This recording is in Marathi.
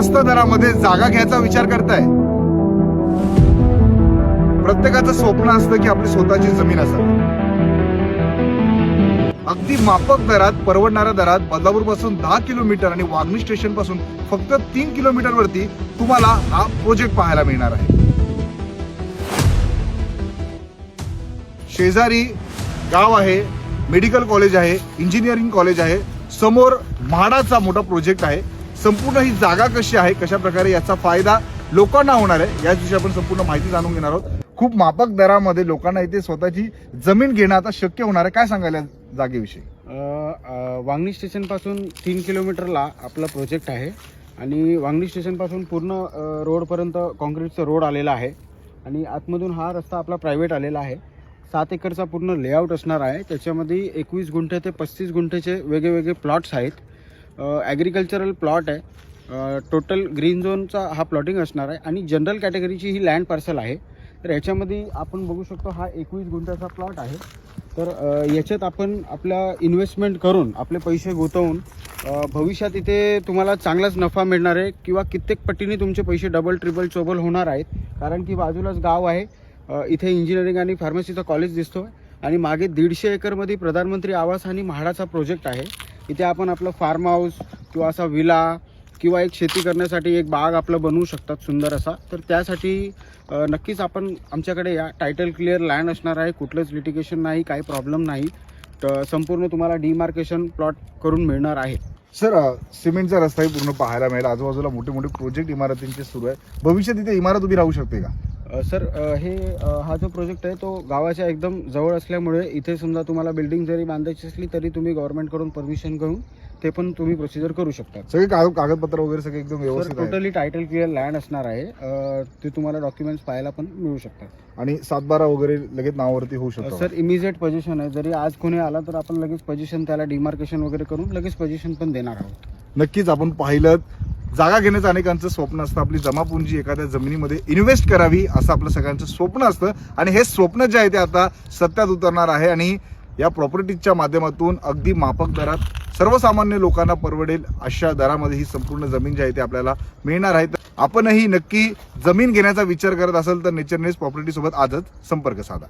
स्वस्त दरामध्ये जागा घ्यायचा विचार करताय? प्रत्येकाचं स्वप्न असतं की आपली स्वतःची जमीन असावी. अगदी मापक दरात परवडणाऱ्या दरात बदलापूरपासून दहा किलोमीटर आणि वागणी स्टेशनपासून फक्त तीन किलोमीटर वरती तुम्हाला हा प्रोजेक्ट पाहायला मिळणार आहे. शेजारी गाव आहे मेडिकल कॉलेज आहे इंजिनिअरिंग कॉलेज आहे समोर म्हाडाचा मोठा प्रोजेक्ट आहे. संपूर्ण ही जागा कशी आहे कशा प्रकारे याचा फायदा लोकांना होणार आहे याविषयी आपण संपूर्ण माहिती जाणून घेणार आहोत. खूप मापक दरामध्ये लोकांना इथे स्वतःची जमीन घेणं आता शक्य होणार आहे. काय सांगायला जागेविषयी? अ, वांगणी स्टेशनपासून तीन किलोमीटरला आपला प्रोजेक्ट आहे आणि वांगणी स्टेशनपासून पूर्ण रोडपर्यंत कॉन्क्रीटचा रोड आलेला आहे आणि आतमधून हा रस्ता आपला प्रायव्हेट आलेला आहे. सात एकरचा पूर्ण लेआउट असणार आहे. त्याच्यामध्ये एकवीस गुंठे ते पस्तीस गुंठेचे वेगवेगळे प्लॉट्स आहेत. ॲग्रिकल्चरल प्लॉट आहे. टोटल ग्रीन झोनचा हा प्लॉटिंग असणार आहे आणि जनरल कॅटेगरीची ही लँड पार्सल आहे. तर याच्यामध्ये आपण बघू शकतो हा एकवीस गुंठ्याचा प्लॉट आहे. तर याच्यात आपण आपल्या इन्व्हेस्टमेंट करून आपले पैसे गुंतवून भविष्यात इथे तुम्हाला चांगलाच नफा मिळणार आहे किंवा कित्येक पटीने तुमचे पैसे डबल ट्रिपल चोबल होणार आहेत. कारण की बाजूलाच गाव आहे. इथे इंजिनिअरिंग आणि फार्मसीचा कॉलेज दिसतो आणि मागे दीडशे एकरमध्ये प्रधानमंत्री आवास आणि म्हाडाचा प्रोजेक्ट आहे. इथे आपण आपलं फार्म हाऊस किंवा असा विला किंवा एक शेती करण्यासाठी एक बाग आपलं बनवू शकतात सुंदर असा. तर त्यासाठी नक्कीच आपण आमच्याकडे या टायटल क्लिअर लँड असणार आहे. कुठलंच लिटिगेशन नाही काही प्रॉब्लेम नाही. तर संपूर्ण तुम्हाला डिमार्केशन प्लॉट करून मिळणार आहे. सर सिमेंटचा रस्ताही पूर्ण पाहायला मिळेल. आजूबाजूला मोठे मोठे प्रोजेक्ट इमारतींचे सुरू आहे. भविष्यात इथे इमारत उभी राहू शकते का? सर हे हा जो प्रोजेक्ट आहे तो गावाच्या एकदम जवळ असल्यामुळे इथे समजा तुम्हाला बिल्डिंग जरी बांधायची असली तरी तुम्ही गव्हर्नमेंटकडून परमिशन घेऊन ते पण तुम्ही प्रोसिजर करू शकता. सगळे कागद कागदपत्र वगैरे सगळे एकदम व्यवस्थित आहे. टोटली टायटल क्लिअर लँड असणार आहे. अ, ते तुम्हाला डॉक्युमेंट्स पाहायला पण मिळू शकतात. आणि सातबारा वगैरे लगेच नावावरती होऊ शकतो. सर इमिजिएट पोझिशन आहे. जरी आज कोणी आला तर आपण लगेच पोझिशन त्याला डिमार्केशन वगैरे करून लगेच पोझिशन पण देणार आहोत. नक्कीच आपण पाहिलं जागा घेण्याचं अनेकांचं स्वप्न असतं. आपली जमापुंजी एखाद्या जमिनीमध्ये इन्व्हेस्ट करावी असं आपलं सगळ्यांचं स्वप्न असतं. आणि हे स्वप्न जे आहे ते आता सत्यात उतरणार आहे. आणि या प्रॉपर्टीजच्या माध्यमातून अगदी माफक दरात सर्वसामान्य लोकांना परवडेल अशा दरामध्ये ही संपूर्ण जमीन जी आहे ती आपल्याला मिळणार आहे. तर आपणही नक्की जमीन घेण्याचा विचार करत असेल तर नेचर नेस आजच संपर्क साधा.